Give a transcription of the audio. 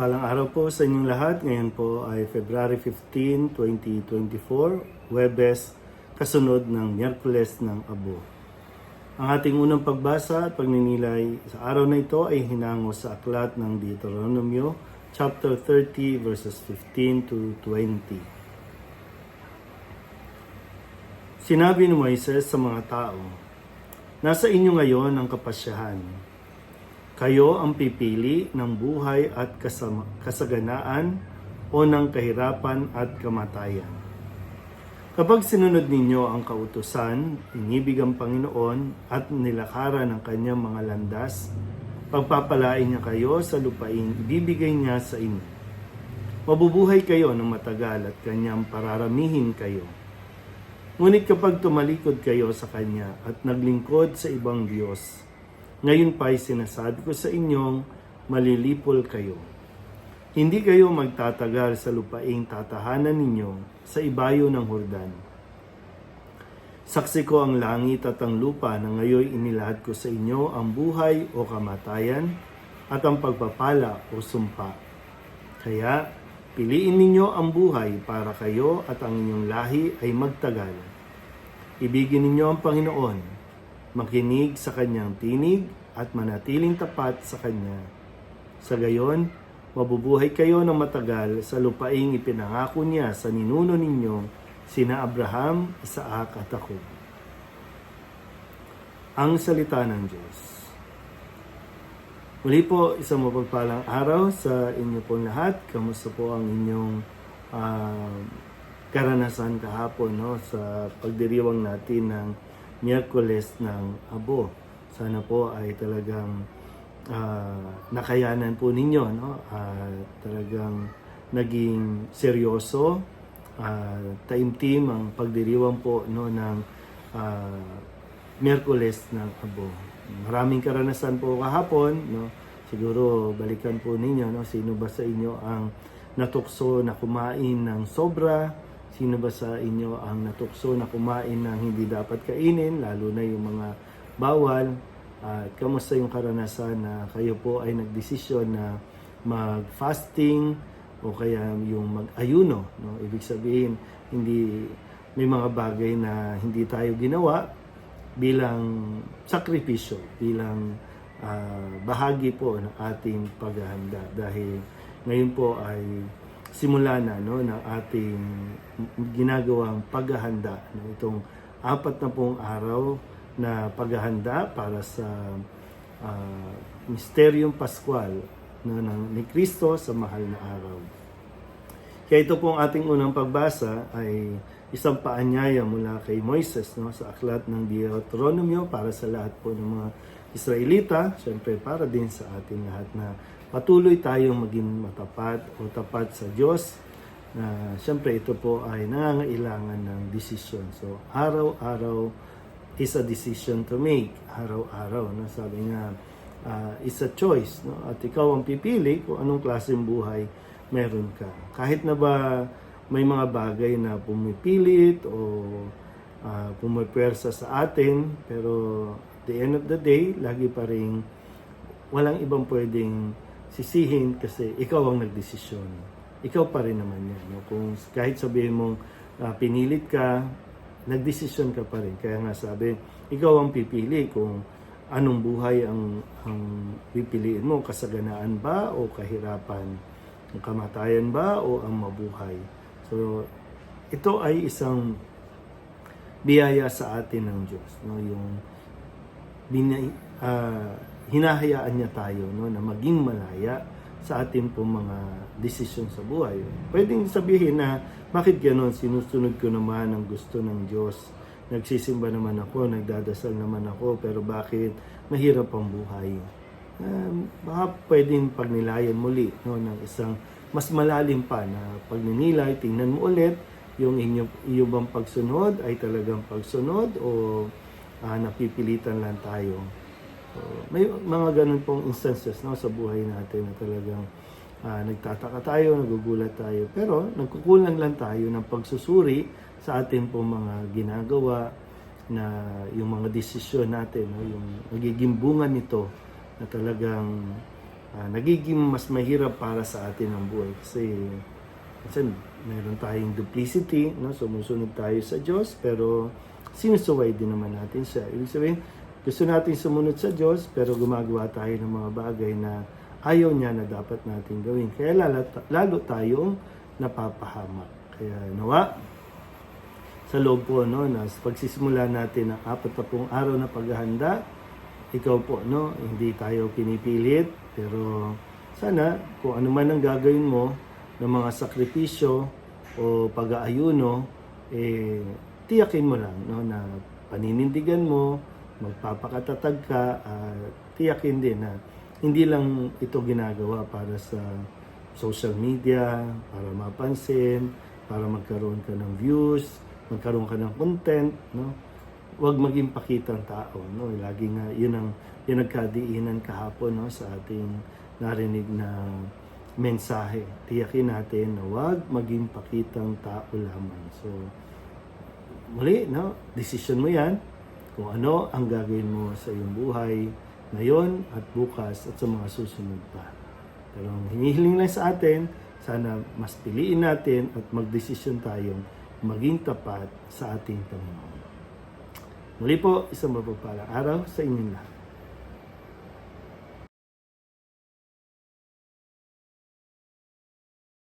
Mapagpalang araw po sa inyong lahat. Ngayon po ay February 15, 2024, Webes, kasunod ng Miyerkules ng Abo. Ang ating unang pagbasa at pagninilay sa araw na ito ay hinango sa aklat ng Deuteronomio, chapter 30, verses 15 to 20. Sinabi ni Moises sa mga tao, Nasa inyo ngayon ang kapasyahan, kayo ang pipili ng buhay at kasama, kasaganaan o ng kahirapan at kamatayan. Kapag sinunod ninyo ang kautusan, inibig ang Panginoon at nilakaran ng kanyang mga landas, pagpapalain niya kayo sa lupaing ibibigay niya sa inyo. Mabubuhay kayo ng matagal at kanyang pararamihin kayo. Ngunit kapag tumalikod kayo sa kanya at naglingkod sa ibang Diyos, ngayon pa'y sinasabi ko sa inyong malilipol kayo. Hindi kayo magtatagal sa lupaing tatahanan ninyo sa ibayo ng Hordan. Saksi ko ang langit at ang lupa na ngayon inilahad ko sa inyo ang buhay o kamatayan at ang pagpapala o sumpa. Kaya piliin ninyo ang buhay para kayo at ang inyong lahi ay magtagal. Ibigin ninyo ang Panginoon makinig sa kanyang tinig at manatiling tapat sa kanya. Sa gayon, mabubuhay kayo ng matagal sa lupaing ipinangako niya sa ninuno ninyo, sina Abraham, Isaac at ako. Ang salita ng Diyos. Muli po, isang mapagpalang araw sa inyo pong lahat. Kamusta po ang inyong uh, karanasan kahapon no, sa pagdiriwang natin ng Miyerkules ng Abo. Sana po ay talagang uh, nakayanan po ninyo, no? Uh, talagang naging seryoso, uh, taimtim ang pagdiriwang po no, ng uh, Miyerkules ng Abo. Maraming karanasan po kahapon, no? Siguro balikan po ninyo, no? Sino ba sa inyo ang natukso na kumain ng sobra, Sino ba sa inyo ang natukso na kumain ng hindi dapat kainin, lalo na yung mga bawal? At uh, kamusta yung karanasan na kayo po ay nagdesisyon na mag-fasting o kaya yung mag-ayuno? No? Ibig sabihin, hindi may mga bagay na hindi tayo ginawa bilang sakripisyo, bilang uh, bahagi po ng ating paghahanda dahil ngayon po ay simula na no ng ating ginagawang paghahanda no itong apat na pong araw na paghahanda para sa uh, Misteryong Pascual no, ng, ni Kristo sa mahal na araw. Kaya ito pong ating unang pagbasa ay isang paanyaya mula kay Moises no, sa aklat ng Deuteronomio para sa lahat po ng mga Israelita, syempre para din sa ating lahat na patuloy tayong maging matapat o tapat sa Diyos na siyempre ito po ay nangangailangan ng desisyon. So, araw-araw is a decision to make. Araw-araw, no? sabi nga, uh, is a choice. No? At ikaw ang pipili kung anong klaseng buhay meron ka. Kahit na ba may mga bagay na pumipilit o uh, pumipwersa sa atin, pero at the end of the day, lagi pa rin walang ibang pwedeng sisihin kasi ikaw ang nagdesisyon. Ikaw pa rin naman yan. No? Kung kahit sabihin mong uh, pinilit ka, nagdesisyon ka pa rin. Kaya nga sabi, ikaw ang pipili kung anong buhay ang, ang pipiliin mo. Kasaganaan ba o kahirapan? Ang kamatayan ba o ang mabuhay? So, ito ay isang biyaya sa atin ng Diyos. No? Yung binay, uh, hinahayaan niya tayo no, na maging malaya sa ating po mga desisyon sa buhay. Pwedeng sabihin na, bakit gano'n? Sinusunod ko naman ang gusto ng Diyos. Nagsisimba naman ako, nagdadasal naman ako, pero bakit mahirap ang buhay? Um, baka pwedeng pagnilayan muli no, ng isang mas malalim pa na pagninilay, tingnan mo ulit yung inyo, iyo bang pagsunod ay talagang pagsunod o uh, napipilitan lang tayo may mga ganun pong instances no, sa buhay natin na talagang uh, nagtataka tayo, nagugulat tayo. Pero nagkukulang lang tayo ng pagsusuri sa ating pong mga ginagawa na yung mga desisyon natin, no, yung nagiging bunga nito na talagang ah, nagiging mas mahirap para sa atin ang buhay kasi minsan meron tayong duplicity, no? sumusunod tayo sa Diyos pero sinusuway din naman natin siya. Ibig sabihin, gusto natin sumunod sa Diyos pero gumagawa tayo ng mga bagay na ayaw niya na dapat natin gawin. Kaya lalo, lalo tayong napapahamak. Kaya nawa, sa loob po no na pagsisimula natin ng apat na pong araw na paghahanda ikaw po no hindi tayo pinipilit pero sana kung ano man ang gagawin mo ng mga sakripisyo o pag-aayuno eh tiyakin mo lang no na paninindigan mo magpapakatatag ka at tiyakin din na hindi lang ito ginagawa para sa social media para mapansin para magkaroon ka ng views magkaroon ka ng content, no? Huwag maging pakitang tao, no? Lagi nga, yun ang, yun nagkadiinan kahapon, no? Sa ating narinig na mensahe. Tiyakin natin na huwag maging pakitang tao lamang. So, muli, no? Decision mo yan kung ano ang gagawin mo sa iyong buhay ngayon at bukas at sa mga susunod pa. Pero ang hinihiling lang sa atin, sana mas piliin natin at magdesisyon tayong maging tapat sa ating Panginoon. Muli po, isang mapagpalang araw sa inyong lahat.